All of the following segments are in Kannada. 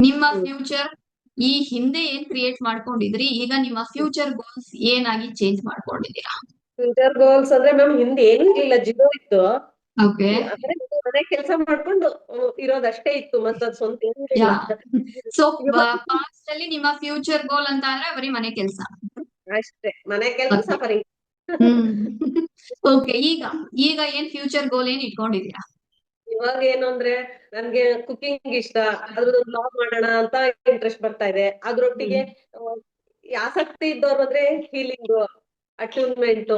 ನಿಮ್ಮ ಫ್ಯೂಚರ್ ಈ ಹಿಂದೆ ಏನ್ ಕ್ರಿಯೇಟ್ ಮಾಡ್ಕೊಂಡಿದ್ರಿ ಈಗ ನಿಮ್ಮ ಫ್ಯೂಚರ್ ಗೋಲ್ಸ್ ಏನಾಗಿ ಚೇಂಜ್ ಮಾಡ್ಕೊಂಡಿದ್ದೀರಾ? ಫ್ಯೂಚರ್ ಗೋಲ್ಸ್ ಅಂದ್ರೆ ಮ್ಯಾಮ್ ಹಿಂದೆ ಏನೂ ಇರ್ಲಿಲ್ಲ ಜಿರೋ ಇತ್ತು. ಓಕೆ ಅಂದ್ರೆ ಮನೆ ಕೆಲಸ ಮಾಡ್ಕೊಂಡು ಇರೋದಷ್ಟೇ ಇತ್ತು ಮತ್ತೆ ಸ್ವಂತ ಇಲ್ಲ ಸೊ ಪಾಸ್ಟ್ ಅಲ್ಲಿ ನಿಮ್ಮ ಫ್ಯೂಚರ್ ಗೋಲ್ ಅಂತ ಅಂದ್ರೆ ಬರೀ ಮನೆ ಕೆಲಸ. ಅಷ್ಟೇ ಮನೆ ಕೆಲಸ ಬರೀ. ಓಕೆ ಈಗ ಈಗ ಏನ್ ಫ್ಯೂಚರ್ ಗೋಲ್ ಏನ್ ಇಟ್ಕೊಂಡಿದ್ದೀರಾ? ಇವಾಗ ಏನು ಅಂದ್ರೆ ನನ್ಗೆ ಕುಕಿಂಗ್ ಇಷ್ಟ ಅದ್ರದ್ದು ಬ್ಲಾಗ್ ಮಾಡೋಣ ಅಂತ ಇಂಟ್ರೆಸ್ಟ್ ಬರ್ತಾ ಇದೆ. ಅದ್ರೊಟ್ಟಿಗೆ ಆಸಕ್ತಿ ಇದ್ದವ್ರು ಅಂದ್ರೆ ಹೀಲಿಂಗ್ ಅಟ್ಯೂನ್ಮೆಂಟ್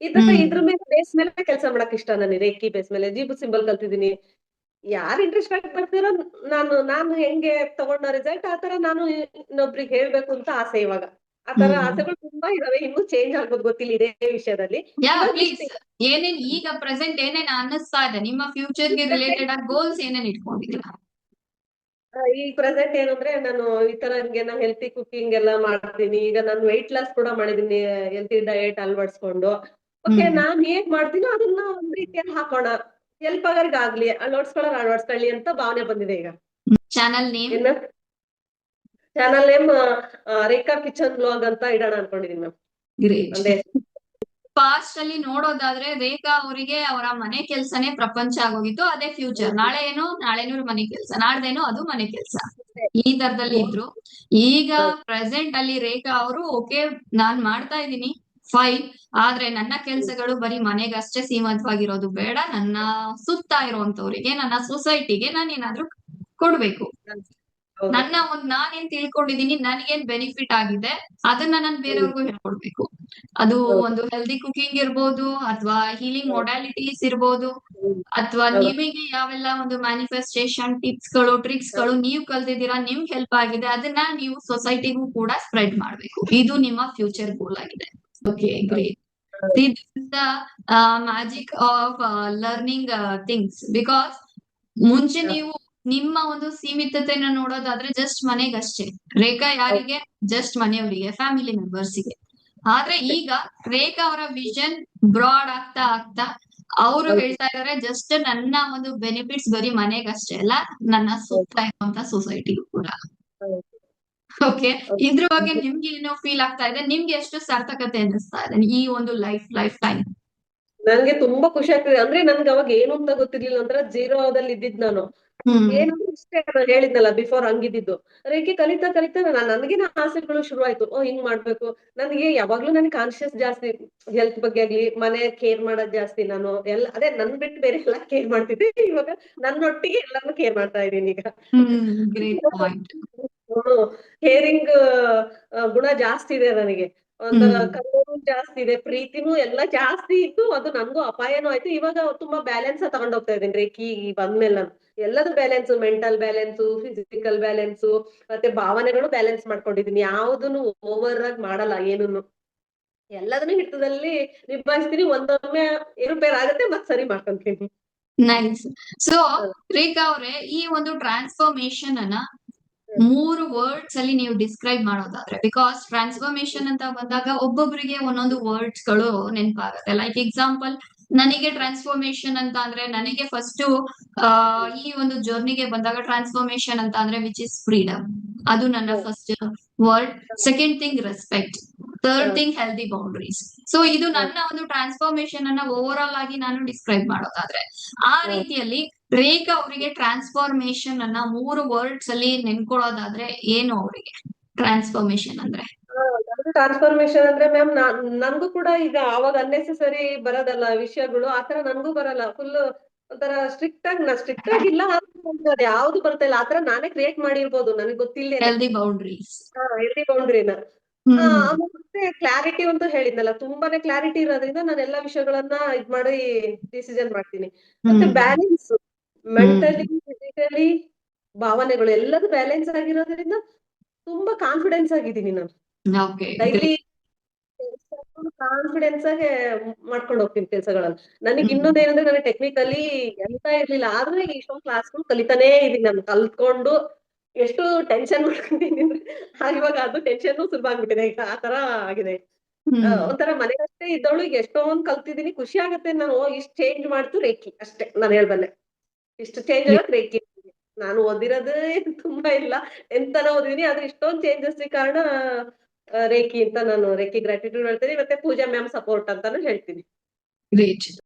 ಈ ತರ ಹ್ಮ್. ಇದ್ರ ಮೇಲೆ ಬೇಸ್ ಮೇಲೆ ಕೆಲಸ ಮಾಡಕ್ ಇಷ್ಟ ನನಗೆ ರೇಖಿ ಬೇಸ್ ಮೇಲೆ. ಜೀಬು ಸಿಂಬಲ್ ಕಲ್ತಿದೀನಿ ಯಾರ್ ಇಂಟ್ರೆಸ್ಟ್ ಆಗಿ ಬರ್ತೀರೋ ನಾನು ನಾನು ಹೆಂಗೆ ತಗೊಂಡ ರಿಸಲ್ಟ್ ಆತರ ನಾನು ಇನ್ನೊಬ್ರಿಗೆ ಹೇಳ್ಬೇಕು ಅಂತ ಆಸೆ ಇವಾಗ. ಆತರ. ಆಸೆಗಳು ತುಂಬಾ ಇದಾವೆ. ಇನ್ನು ಚೇಂಜ್ ಆಗ್ಬೋದು ಗೊತ್ತಿಲ್ಲ ಇದೇ ವಿಷಯದಲ್ಲಿ. ಏನೇನ್ ಈಗ ಪ್ರೆಸೆಂಟ್ ಏನೇನ್ ಅನ್ನಿಸ್ತಾ ಇದೆ? ನಿಮ್ಮ ಫ್ಯೂಚರ್ಗೆ ರಿಲೇಟೆಡ್ ಆಗಿ ಗೋಲ್ಸ್ ಏನೇನ್ ಇಟ್ಕೊಂಡಿದ್ದೀರಾ? ಈ ಪ್ರೆಸೆಂಟ್ ಏನಂದ್ರೆ ನಾನು ಈ ತರ ನಾ ಹೆಲ್ತಿ ಕುಕಿಂಗ್ ಎಲ್ಲ ಮಾಡ್ತೀನಿ. ಈಗ ನಾನು ವೆಯ್ಟ್ ಲಾಸ್ ಕೂಡ ಮಾಡಿದೀನಿ ಹೆಲ್ತಿ ಡಯಟ್ ಅಳವಡಿಸ್ಕೊಂಡು. ಓಕೆ. ನಾನ್ ಹೇಗ್ ಮಾಡ್ತೀನೋ ಅದನ್ನ ಒಂದ್ ರೀತಿಯಲ್ಲಿ ಹಾಕೋಣ. ಹೆಲ್ಪ್ ಆಗೋರ್ಗಾಗ್ಲಿ ಅಳವಡಿಸ್ಕೊಳ್ಳೋರ್ ಅಳವಡಿಸ್ಕೊಳ್ಳಿ ಅಂತ ಭಾವನೆ ಬಂದಿದೆ ಈಗ. Channel name channel name Rekha kitchen blog ಅಂತ ಇಡೋಣ ಅನ್ಕೊಂಡಿದೀನಿ ಮ್ಯಾಮ್ ಫಾಸ್ಟ್ ಪಾಸ್ಟ್ ಅಲ್ಲಿ ನೋಡೋದಾದ್ರೆ ರೇಖಾ ಅವರಿಗೆ ಅವರ ಮನೆ ಕೆಲ್ಸನೇ ಪ್ರಪಂಚ ಆಗೋಗಿತ್ತು. ಅದೇ ಫ್ಯೂಚರ್ ನಾಳೆ ಏನು? ನಾಳೆನೂ ಮನೆ ಕೆಲ್ಸ. ನಾಡ್ದೇನೋ ಅದು ಮನೆ ಕೆಲ್ಸ. ಈ ತರದಲ್ಲಿ ಇದ್ರು. ಈಗ ಪ್ರೆಸೆಂಟ್ ಅಲ್ಲಿ ರೇಖಾ ಅವರು ಓಕೆ ನಾನ್ ಮಾಡ್ತಾ ಇದ್ದೀನಿ. ಫೈನ್ ಆದ್ರೆ ನನ್ನ ಕೆಲ್ಸಗಳು ಬರೀ ಮನೆಗಷ್ಟೇ ಸೀಮಿತವಾಗಿರೋದು ಬೇಡ. ನನ್ನ ಸುತ್ತ ಇರುವಂತವ್ರಿಗೆ ನನ್ನ ಸೊಸೈಟಿಗೆ ನಾನು ಏನಾದ್ರೂ ಕೊಡ್ಬೇಕು. ನನ್ನ ಒಂದ್ ನಾನೇನ್ ತಿಳ್ಕೊಂಡಿದೀನಿ ನನಗೇನ್ ಬೆನಿಫಿಟ್ ಆಗಿದೆ ಅದನ್ನ ನಾನು ಬೇರೆಯವ್ರಿಗೂ ಹೇಳ್ಕೊಡ್ಬೇಕು. ಅದು ಒಂದು ಹೆಲ್ದಿ ಕುಕಿಂಗ್ ಇರ್ಬೋದು ಅಥವಾ ಹೀಲಿಂಗ್ ಮೊಡಾಲಿಟೀಸ್ ಇರ್ಬೋದು ಅಥವಾ ನಿಮಗೆ ಯಾವೆಲ್ಲ ಒಂದು ಮ್ಯಾನಿಫೆಸ್ಟೇಷನ್ ಟಿಪ್ಸ್ಗಳು ಟ್ರಿಕ್ಸ್ಗಳು ನೀವು ಕಲ್ತಿದ್ದೀರಾ ನಿಮ್ಗೆ ಹೆಲ್ಪ್ ಆಗಿದೆ ಅದನ್ನ ನೀವು ಸೊಸೈಟಿಗೂ ಕೂಡ ಸ್ಪ್ರೆಡ್ ಮಾಡ್ಬೇಕು. ಇದು ನಿಮ್ಮ ಫ್ಯೂಚರ್ ಗೋಲ್ ಆಗಿದೆ. Okay great this is the uh, magic of uh, learning uh, things. Because ಮುಂಚೆ ನೀವು ನಿಮ್ಮ ಒಂದು ಸೀಮಿತತೆನ ನೋಡೋದಾದ್ರೆ ಜಸ್ಟ್ ಮನೆಗಷ್ಟೇ. ರೇಖಾ ಯಾರಿಗೆ? ಜಸ್ಟ್ ಮನೆಯವರಿಗೆ ಫ್ಯಾಮಿಲಿ ಮೆಂಬರ್ಸ್ಗೆ ಆದ್ರೆ ಈಗ ರೇಖಾ ಅವರ ವಿಷನ್ ಬ್ರಾಡ್ ಆಗ್ತಾ ಆಗ್ತಾ ಅವರು ಹೇಳ್ತಾ ಇದಾರೆ ಜಸ್ಟ್ ನನ್ನ ಒಂದು ಬೆನಿಫಿಟ್ಸ್ ಬರೀ ಮನೆಗಷ್ಟೇ ಅಲ್ಲ ನನ್ನ ಸುತ್ತ ಇರುವಂತ ಸೊಸೈಟಿಗೂ ಕೂಡ. ಓಕೆ. ಇದ್ರ ಬಗ್ಗೆ ನಿಮ್ಗೆ ಏನೋ ಫೀಲ್ ಆಗ್ತಾ ಇದೆ ನಿಮ್ಗೆ ಎಷ್ಟು ಸಾರ್ಥಕತೆ ಅನ್ನಿಸ್ತಾ ಇದೆ ಈ ಒಂದು ಲೈಫ್ ಲೈಫ್ ಟೈಮ್ ನನ್ಗೆ ತುಂಬಾ ಖುಷಿ ಆಗ್ತಿದೆ. ಅಂದ್ರೆ ನನ್ಗೆ ಅವಾಗ ಏನು ಅಂತ ಗೊತ್ತಿರ್ಲಿಲ್ಲ ಅಂದ್ರೆ ಜೀರೋದಲ್ಲಿ ಇದ್ದಿದ್ ನಾನು. ಏನು ಇಷ್ಟೇ ನಾನು ಹೇಳಿದ್ನಲ್ಲ ಬಿಫೋರ್ ಹಂಗಿದ್ದಿದ್ದು. ರೇಖೆ ಕಲಿತಾ ಕಲಿತಾ ನಾನು ನನಗಿನ ಆಸೆಗಳು ಶುರು ಆಯ್ತು ಓ ಹಿಂಗ್ ಮಾಡ್ಬೇಕು. ನನಗೆ ಯಾವಾಗ್ಲೂ ನನ್ಗೆ ಕಾನ್ಶಿಯಸ್ ಜಾಸ್ತಿ ಹೆಲ್ತ್ ಬಗ್ಗೆ ಆಗ್ಲಿ ಮನೆ ಕೇರ್ ಮಾಡೋದ್ ಜಾಸ್ತಿ ನಾನು. ಎಲ್ಲ ಅದೇ ನನ್ ಬಿಟ್ಟು ಬೇರೆ ಎಲ್ಲ ಕೇರ್ ಮಾಡ್ತಿದ್ದೆ. ಇವಾಗ ನನ್ನೊಟ್ಟಿಗೆ ಎಲ್ಲಾನು ಕೇರ್ ಮಾಡ್ತಾ ಇದೀನಿ ಈಗ. ಕೇರಿಂಗ್ ಗುಣ ಜಾಸ್ತಿ ಇದೆ ನನಗೆ. ಒಂದು. ಜಾಸ್ತಿ ಇದೆ ಪ್ರೀತಿನೂ ಎಲ್ಲ ಜಾಸ್ತಿ ಇತ್ತು. ಅದು ನನ್ಗೂ ಅಪಾಯನೂ ಆಯ್ತು. ಇವಾಗ ತುಂಬಾ ಬ್ಯಾಲೆನ್ಸ್ ತಗೊಂಡ್ ಹೋಗ್ತಾ ಇದೀನಿ ರೇಖಿ ಬಂದ್ಮೇಲೆ ನಾನು. ಎಲ್ಲದೂ balance mental balance physical balance ಮತ್ತೆ ಭಾವನೆಗಳು ಬ್ಯಾಲೆನ್ಸ್ ಮಾಡ್ಕೊಂಡಿದೀನಿ. ಯಾವ್ದನ್ನು ಓವರ್ ಆಗಿ ಮಾಡಲ್ಲ ಏನನ್ನು ಎಲ್ಲದನ್ನು ಹಿಡಿತದಲ್ಲಿ ನಿಭಾಯಿಸ್ತೀನಿ. ಒಂದೊಮ್ಮೆ ಏರುಪೇರ್ ಆಗುತ್ತೆ ಮತ್ ಸರಿ ಮಾಡ್ಕೊಂತೀನಿ. ನೈಸ್ ಸೊ ರೇಖಾ ಅವ್ರೆ ಈ ಒಂದು ಟ್ರಾನ್ಸ್ಫಾರ್ಮೇಶನ್ ಅನ್ನ ಮೂರು ವರ್ಡ್ಸ್ ಅಲ್ಲಿ ನೀವು ಡಿಸ್ಕ್ರೈಬ್ ಮಾಡೋದಾದ್ರೆ ಬಿಕಾಸ್ ಟ್ರಾನ್ಸ್ಫಾರ್ಮೇಶನ್ ಅಂತ ಬಂದಾಗ ಒಬ್ಬೊಬ್ಬರಿಗೆ ಒಂದೊಂದು ವರ್ಡ್ಸ್ಗಳು ನೆನಪಾಗುತ್ತೆ. ಲೈಕ್ ಎಕ್ಸಾಂಪಲ್ ನನಗೆ ಟ್ರಾನ್ಸ್ಫಾರ್ಮೇಶನ್ ಅಂತ ಅಂದ್ರೆ ನನಗೆ ಫಸ್ಟ್ ಈ ಒಂದು ಜರ್ನಿಗೆ ಬಂದಾಗ ಟ್ರಾನ್ಸ್ಫಾರ್ಮೇಶನ್ ಅಂತ ಅಂದ್ರೆ ವಿಚ್ ಇಸ್ ಫ್ರೀಡಮ್ ಅದು ನನ್ನ first word second thing respect third thing healthy boundaries so ಇದು ನನ್ನ ಒಂದು ಟ್ರಾನ್ಸ್ಫಾರ್ಮೇಶನ್ ಅನ್ನ ಓವರ್ ಆಲ್ ಆಗಿ ನಾನು ಡಿಸ್ಕ್ರೈಬ್ ಮಾಡೋದಾದ್ರೆ ಆ ರೀತಿಯಲ್ಲಿ ರೇಖಾ ಅವರಿಗೆ ಟ್ರಾನ್ಸ್ಫಾರ್ಮೇಶನ್ ಅನ್ನ ಮೂರು ವರ್ಡ್ಸ್ ಅಲ್ಲಿ ನೆನ್ಕೊಳ್ಳೋದಾದ್ರೆ ಏನು ಅವರಿಗೆ? ಟ್ರಾನ್ಸ್ಫಾರ್ಮೇಶನ್ ಅಂದ್ರೆ? ಟ್ರಾನ್ಸ್ಫಾರ್ಮೇಶನ್ ಅಂದ್ರೆ ಮ್ಯಾಮ್ ನನ್ಗೂ ಕೂಡ ಈಗ ಅವಾಗ ಅನ್ನೆಸೆಸರಿ ಬರೋದಲ್ಲ ವಿಷಯಗಳು ಆತರ ನನ್ಗೂ ಬರಲ್ಲ. ಫುಲ್ ಒಂಥರ ಸ್ಟ್ರಿಕ್ಟ್ ಆಗಿ ನಾ ಸ್ಟ್ರಿಕ್ಟ್ ಆಗಿ ಇಲ್ಲ ಅದು ಯಾವ್ದು ಬರ್ತಾ ಇಲ್ಲ. ಆತರ ನಾನೇ ಕ್ರಿಯೇಟ್ ಮಾಡಿರ್ಬೋದು. ನನಗೆ ಗೊತ್ತಿಲ್ಲ ಹೆಲ್ದಿ ಬೌಂಡ್ರೀಸ್ ಹೆಲ್ದಿ ಬೌಂಡ್ರಿನ ಮತ್ತೆ ಕ್ಲಾರಿಟಿ ಅಂತ ಹೇಳಿದ್ನಲ್ಲ. ತುಂಬಾನೇ ಕ್ಲಾರಿಟಿ ಇರೋದ್ರಿಂದ ನಾನು ಎಲ್ಲಾ ವಿಷಯಗಳನ್ನ ಇದ್ ಮಾಡಿ ಡಿಸಿಷನ್ ಮಾಡ್ತೀನಿ. ಮತ್ತೆ ಬ್ಯಾಲೆನ್ಸ್ ಮೆಂಟಲಿ ಫಿಸಿಕಲಿ ಭಾವನೆಗಳು ಎಲ್ಲದೂ ಬ್ಯಾಲೆನ್ಸ್ ಆಗಿರೋದ್ರಿಂದ ತುಂಬಾ ಕಾನ್ಫಿಡೆನ್ಸ್ ಆಗಿದ್ದೀನಿ ನಾನು. ಡೈಲಿ ಕಾನ್ಫಿಡೆನ್ಸ್ ಆಗಿ ಮಾಡ್ಕೊಂಡು ಹೋಗ್ತೀನಿ ಕೆಲಸಗಳನ್ನ. ನನಗೆ ಇನ್ನೊಂದೇನಂದ್ರೆ ನನಗೆ ಟೆಕ್ನಿಕಲಿ ಎಂತ ಇರ್ಲಿಲ್ಲ. ಆದ್ರೆ ಇಷ್ಟೊಂದು ಕ್ಲಾಸ್ ಕಲಿತಾನೆ ಇದೀನಿ ನಾನು. ಕಲ್ತ್ಕೊಂಡು ಎಷ್ಟು ಟೆನ್ಷನ್ ಮಾಡ್ಕೊಂಡಿದ್ದೀನಿ ಅಂದ್ರೆ ಇವಾಗ ಅದು ಟೆನ್ಷನ್ ಸುಲಭ ಆಗ್ಬಿಟ್ಟಿದೆ. ಈಗ ಆ ತರ ಆಗಿದೆ. ಒಂಥರ ಮನೆಗಷ್ಟೇ ಇದ್ದವಳು. ಈಗ ಎಷ್ಟೊಂದ್ ಕಲ್ತಿದೀನಿ. ಖುಷಿ ಆಗತ್ತೆ ನಾನು. ಇಷ್ಟ್ ಚೇಂಜ್ ಮಾಡ್ತು ರೇಖಿ ಅಷ್ಟೇ ನಾನು ಹೇಳ್ಬಲ್ಲೆ. ಇಷ್ಟು ಚೇಂಜ್ ಆಗಕ್ ರೇಖಿ. ನಾನು ಓದಿರೋದೇ ತುಂಬಾ ಇಲ್ಲ. ಎಂತನ ಓದಿದೀನಿ. ಆದ್ರೆ ಇಷ್ಟೊಂದ್ ಚೇಂಜಸ್ ಕಾರಣ ರೇಖಿ ಅಂತ ನಾನು ರೇಖಿ ಗ್ರಾಟಿಟ್ಯೂಡ್ ಹೇಳ್ತೀನಿ. ಮತ್ತೆ ಪೂಜಾ ಮ್ಯಾಮ್ ಸಪೋರ್ಟ್ ಅಂತಾನು ಹೇಳ್ತೀನಿ.